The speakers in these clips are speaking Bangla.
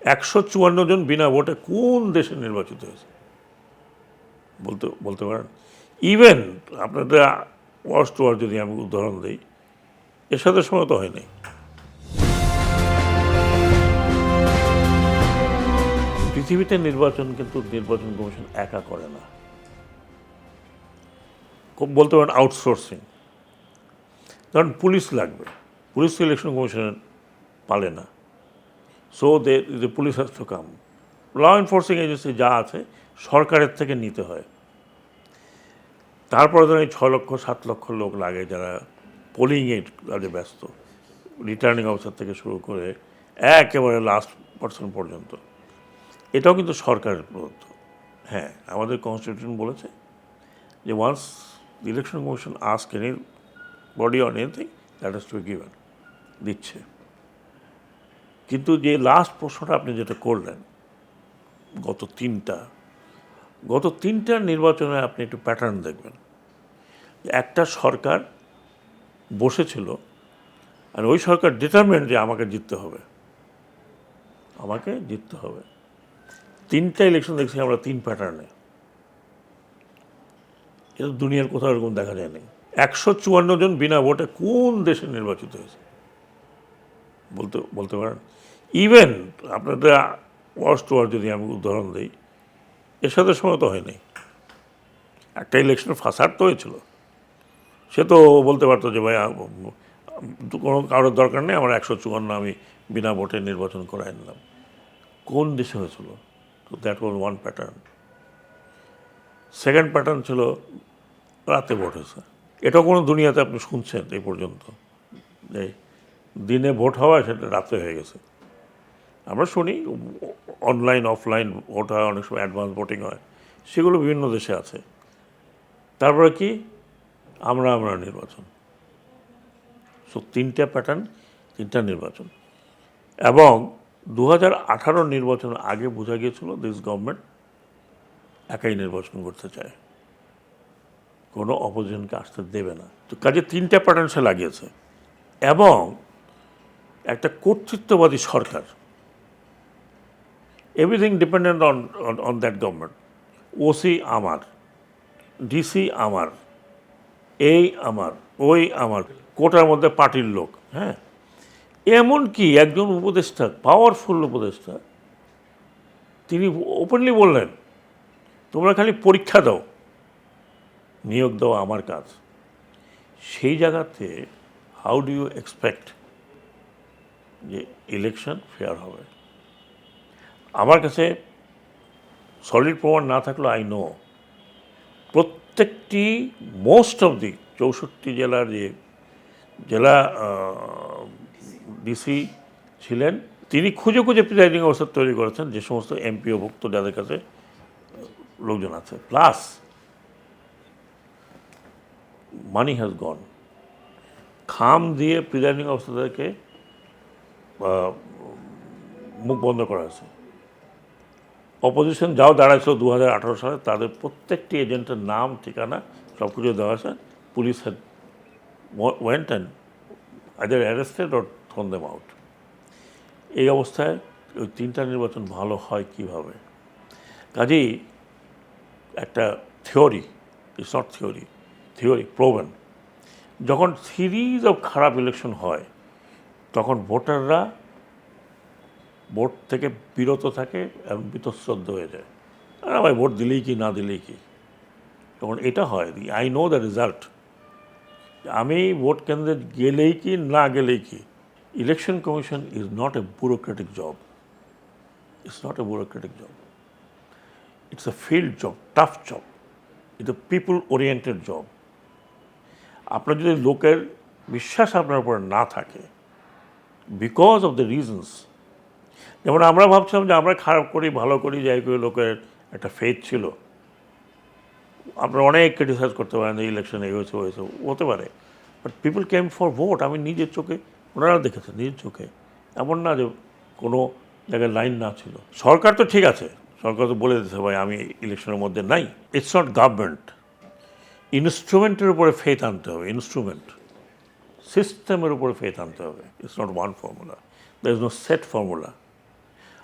একশো চুয়ান্ন জন বিনা ভোটে কোন দেশে নির্বাচিত হয়েছে? বলতে বলতে পারেন। ইভেন আপনাদের ওয়ার্স্ট ওয়ার যদি আমি উদাহরণ দিই, এর সাথে সময় তো হয়নি। পৃথিবীতে নির্বাচন কিন্তু নির্বাচন কমিশন একা করে না। বলতে পারেন আউটসোর্সিং ধরুন পুলিশ লাগবে। পুলিশ ইলেকশন কমিশন পালে না। So they the police has to come law enforcing agency যা আছে, সরকারের থেকে নিতে হয়। তারপরে ধরেন ছ লক্ষ, সাত লক্ষ লোক লাগে যারা পোলিংয়ে কাজে ব্যস্ত রিটার্নিং অফিসার থেকে শুরু করে একেবারে লাস্ট পার্সন পর্যন্ত। এটাও কিন্তু সরকারের প্রদত্ত। হ্যাঁ আমাদের কনস্টিটিউশন বলেছে যে once election commission ask any body on anything that is to given দিচ্ছে। কিন্তু যে লাস্ট প্রশ্নটা আপনি যেটা করলেন, গত তিনটা গত তিনটা নির্বাচনে আপনি একটু প্যাটার্ন দেখবেন। একটা সরকার বসেছিল আর ওই সরকার ডিটারমেন্ট যে আমাকে জিততে হবে। আমাকে জিততে হবে। তিনটা ইলেকশন দেখছি আমরা, তিন প্যাটার্নে এটা দুনিয়ার কোথাও এরকম দেখা যায় যায়নি। একশো চুয়ান্ন জন বিনা ভোটে কোন দেশে নির্বাচিত হয়েছে? বলতে বলতে পারেন? ইভেন আপনাদের ওয়ার্স্ট ওয়ার যদি আমি উদাহরণ দিই, এর সাথে সময় তো হয়নি। একটা ইলেকশন ফাঁসার তো হয়েছিল। সে তো বলতে পারতো যে ভাই কোনো কারোর দরকার নেই, আমার একশো চুয়ান্ন আমি বিনা ভোটে নির্বাচন করাই নিলাম। কোন দেশে হয়েছিল? তো that was one pattern second pattern ছিল, রাতে ভোট হয়েছে। এটা কোনো দুনিয়াতে আপনি শুনছেন এই পর্যন্ত। যে দিনে ভোট হওয়া, সেটা রাতে হয়ে গেছে। আমরা শুনি অনলাইন অফলাইন ভোট হয়, অনেক সময় অ্যাডভান্স ভোটিং হয়, সেগুলো বিভিন্ন দেশে আছে। তারপরে কি? আমরা আমরা নির্বাচন। সো তিনটা প্যাটার্ন তিনটা নির্বাচন। এবং দু হাজার আঠারো নির্বাচন আগে বোঝা গিয়েছিল দিস গভর্নমেন্ট একাই নির্বাচন করতে চায়। কোনো অপোজিশনকে আসতে দেবে না। তো কাজে তিনটা প্যাটার্ন সে লাগিয়েছে। এবং একটা কর্তৃত্ববাদী সরকার everything dependent on on that government OC আমার ডিসি আমার এই আমার ওই আমার কোটার মধ্যে পার্টির লোক হ্যাঁ? এমন কি একজন উপদেষ্টা পাওয়ারফুল উপদেষ্টা, তিনি ওপেনলি বললেন, তোমরা খালি পরীক্ষা দাও, নিয়োগ দাও আমার কাজ। সেই জায়গাতে হাউ ডু ইউ এক্সপেক্ট যে ইলেকশন ফেয়ার হবে? আমার কাছে সলিড প্রমাণ না থাকলেও আই নো প্রত্যেকটি মোস্ট অফ দি চৌষট্টি জেলার যে জেলা ডিসি ছিলেন, তিনি খুঁজে খুঁজে প্রিজাইডিং অবস্থা তৈরি করেছেন, যে সমস্ত এমপিও ভুক্ত যাদের কাছে লোকজন আছে। প্লাস মানি হ্যাজ গন খাম দিয়ে প্রিজাইডিং অবস্থাদেরকে মুখ বন্ধ করা হয়েছে। অপোজিশন যাও দাঁড়াইছিল দু হাজার আঠারো সালে, তাদের প্রত্যেকটি এজেন্টের নাম, ঠিকানা সব কিছু দেওয়া আছে। Police had went and either arrested or thrown them out এই অবস্থায় ওই তিনটা নির্বাচন ভালো হয় কীভাবে? কাজেই একটা theory it's not theory theory proven যখন সিরিজ অফ খারাপ ইলেকশন হয়, তখন ভোটাররা ভোট থেকে বিরত থাকে এবং বিতশ্রদ্ধ হয়ে যায়। আর ভাই, ভোট দিলেই কি, না দিলেই কি? তখন এটা হয়। আই নো দ্য রেজাল্ট আমি ভোট কেন্দ্রে গেলেই কি, না গেলেই কি? Election commission is not a bureaucratic job it's not a bureaucratic job it's a field job tough job it's a people oriented job আপনার যদি লোকের বিশ্বাস আপনার উপরে না থাকে বিকজ অফ দ্য রিজনস যেমন আমরা ভাবছিলাম যে আমরা খারাপ করি, ভালো করি, যাই করি, লোকের একটা ফেথ ছিল। আপনারা অনেক ক্রিটিসাইজ করতে পারেন এই ইলেকশন এই হয়েছে হয়েছে, হতে পারে। But people came for vote আমি নিজের চোখে, ওনারা দেখেছেন নিজের চোখে। এমন না যে কোনো জায়গায় লাইন না ছিল। সরকার তো ঠিক আছে। সরকার তো বলে দিতে ভাই, আমি ইলেকশনের মধ্যে নাই। ইটস নট গভর্নমেন্ট ইনস্ট্রুমেন্টের উপরে ফেথ আনতে হবে ইনস্ট্রুমেন্ট সিস্টেমের উপরে ফেথ আনতে হবে। It's not one formula there is no set formula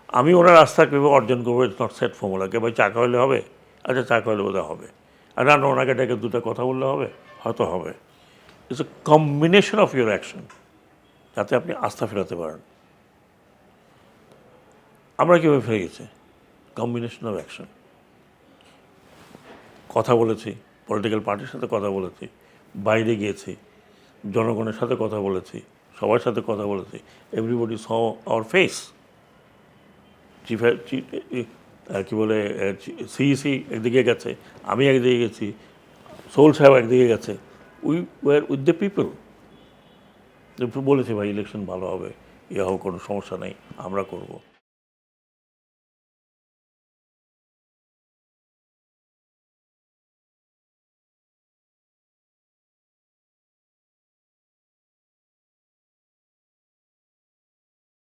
আমি ওনার আস্থা কীভাবে অর্জন করব ইটস নট সেট ফর্মুলা কে ভাই চা খাওয়ালে হবে? আচ্ছা চা খাওয়ালে বোধহয় হবে। আর না না, ওনাকে ডেকে দুটো কথা বললে হবে? হয়তো হবে। It's a combination of your action যাতে আপনি আস্থা ফেরাতে পারেন। আমরা কীভাবে ফিরে গেছি? কম্বিনেশন অফ অ্যাকশন কথা বলেছি পলিটিক্যাল পার্টির সাথে কথা বলেছি বাইরে গিয়েছি জনগণের সাথে কথা বলেছি সবার সাথে কথা বলেছি everybody saw our face chief কী বলে সিইসি একদিকে গেছে, আমি একদিকে গেছি সোল সাহেব একদিকে গেছে। We were with the people বলেছে ভাই ইলেকশন ভালো হবে ইয়ে হবে কোনো সমস্যা নেই, আমরা করব।